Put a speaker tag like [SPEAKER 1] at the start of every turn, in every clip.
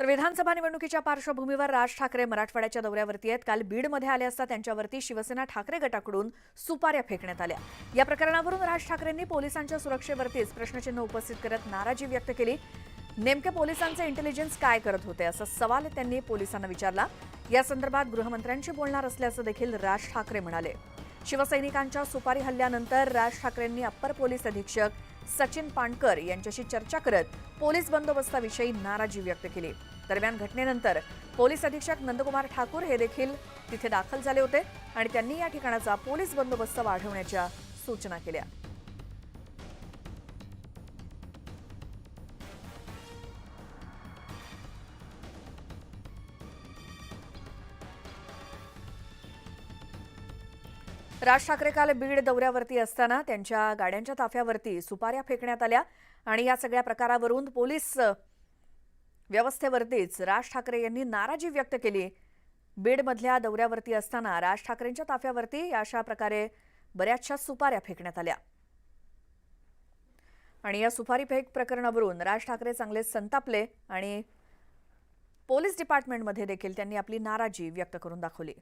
[SPEAKER 1] तर विधानसभा निवडणुकीच्या पार्श्वभूमीवर राज ठाकरे मराठवाड्याच्या दौऱ्यावरती आहेत. काल बीडमध्ये आले असता त्यांच्यावरती शिवसेना ठाकरे गटाकडून सुपाऱ्या फेकण्यात आल्या. या प्रकरणावरून राज ठाकरेंनी पोलिसांच्या सुरक्षेवरतीच प्रश्नचिन्ह उपस्थित करत नाराजी व्यक्त केली. नेमके पोलिसांचे इंटेलिजन्स काय करत होते असा सवाल त्यांनी पोलिसांना विचारला. या संदर्भात गृहमंत्र्यांशी बोलणार असल्याचं देखील राज ठाकरे म्हणाले. शिवसैनिकांच्या सुपारी हल्ल्यानंतर राज ठाकरेंनी अप्पर पोलीस अधीक्षक सचिन पाणकर यांच्याशी चर्चा करत पोलीस बंदोबस्ताविषयी नाराजी व्यक्त केली. दरम्यान घटनेनंतर पोलीस अधीक्षक नंदकुमार ठाकूर हे देखील तिथे दाखल झाले होते आणि त्यांनी या ठिकाणाचा पोलीस बंदोबस्त वाढवण्याच्या सूचना केल्या. राज ठाकरे काल बीड दौऱ्यावरती असताना त्यांच्या गाड्यांच्या ताफ्यावरती सुपाऱ्या फेकण्यात आल्या आणि या सगळ्या प्रकारावरून पोलीस व्यवस्थेवरतीच राज ठाकरे यांनी नाराजी व्यक्त केली. बीडमधल्या दौऱ्यावरती असताना राज ठाकरेंच्या ताफ्यावरती अशा प्रकारे बऱ्याचशा सुपाऱ्या फेकण्यात आल्या. आणि या सुपारी फेक प्रकरणावरून राज ठाकरे चांगले संतापले आणि पोलीस डिपार्टमेंटमध्ये देखील त्यांनी आपली नाराजी व्यक्त करून दाखवली.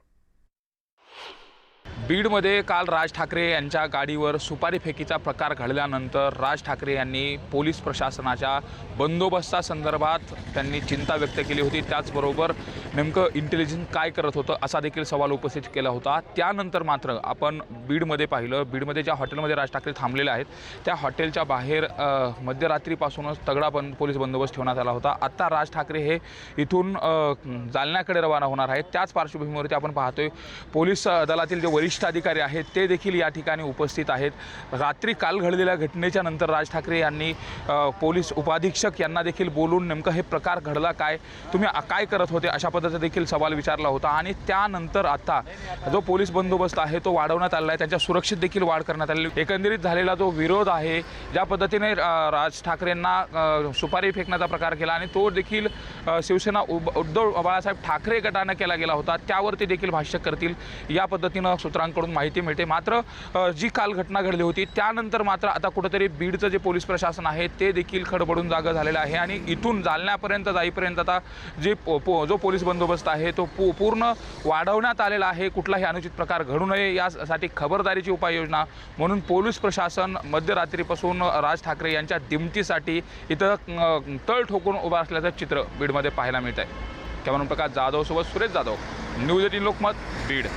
[SPEAKER 2] बीडमध्ये काल राज ठाकरे यांच्या गाडीवर सुपारी फेकीचा प्रकार घडल्यानंतर राज ठाकरे यांनी पोलीस प्रशासनाच्या बंदोबस्तासंदर्भात त्यांनी चिंता व्यक्त केली होती. त्याचबरोबर नेमकं इंटेलिजन्स काय करत होतं असा देखील सवाल उपस्थित केला होता. त्यानंतर मात्र आपण बीडमध्ये पाहिलं. बीडमध्ये ज्या हॉटेलमध्ये राज ठाकरे थांबलेले आहेत त्या हॉटेलच्या बाहेर मध्यरात्रीपासूनच तगडा बंद पोलीस बंदोबस्त ठेवण्यात आला होता. आत्ता राज ठाकरे हे इथून जालन्याकडे रवाना होणार आहेत. त्याच पार्श्वभूमीवरती आपण पाहतोय पोलीस दलातील जे वरिष्ठ अधिकारी आहेत ते देखील या ठिकाणी उपस्थित आहेत. रात्री काल घडलेल्या घटनेच्या नंतर राज ठाकरे यांनी पोलीस उपाधीक्षक यांना देखील बोलून नेमकं हे प्रकार घडला काय तुम्ही काय करत होते अशा पद्धतीचा देखील सवाल विचारला होता. आणि त्यानंतर आता जो पोलीस बंदोबस्त आहे तो वाढवण्यात आलेला आहे. त्यांच्या सुरक्षित देखील वाढ करण्यात आलेली एकंदरीत झालेला जो विरोध आहे ज्या पद्धतीने राज ठाकरेंना सुपारी फेकण्याचा प्रकार केला आणि तो देखील शिवसेना उब- उद्धव बाळासाहेब ठाकरे गटानं केला गेला होता. त्यावरती देखील भाष्य करतील. या पद्धतीनं सूत्रांकडून माहिती मिळते. मात्र जी काल घटना घडली होती त्यानंतर मात्र आता कुठंतरी बीडचं जे पोलीस प्रशासन आहे ते देखील खडबडून जागं झालेलं आहे आणि इथून जालन्यापर्यंत जाईपर्यंत आता जे पो- पो- जो पोलीस बंदोबस्त आहे तो पू- पूर्ण वाढवण्यात आलेला आहे. कुठलाही अनुचित प्रकार घडू नये यासाठी खबरदारीची उपाययोजना म्हणून पोलीस प्रशासन मध्यरात्रीपासून राज ठाकरे यांच्या दिमतीसाठी इथं तळ ठोकून उभा असल्याचं चित्र बीडमध्ये मध्ये पाहायला मिळत आहे कॅमेरा प्रकाश जाधव सोबत Suresh Jadhav. News eighteen Lokmat Beed.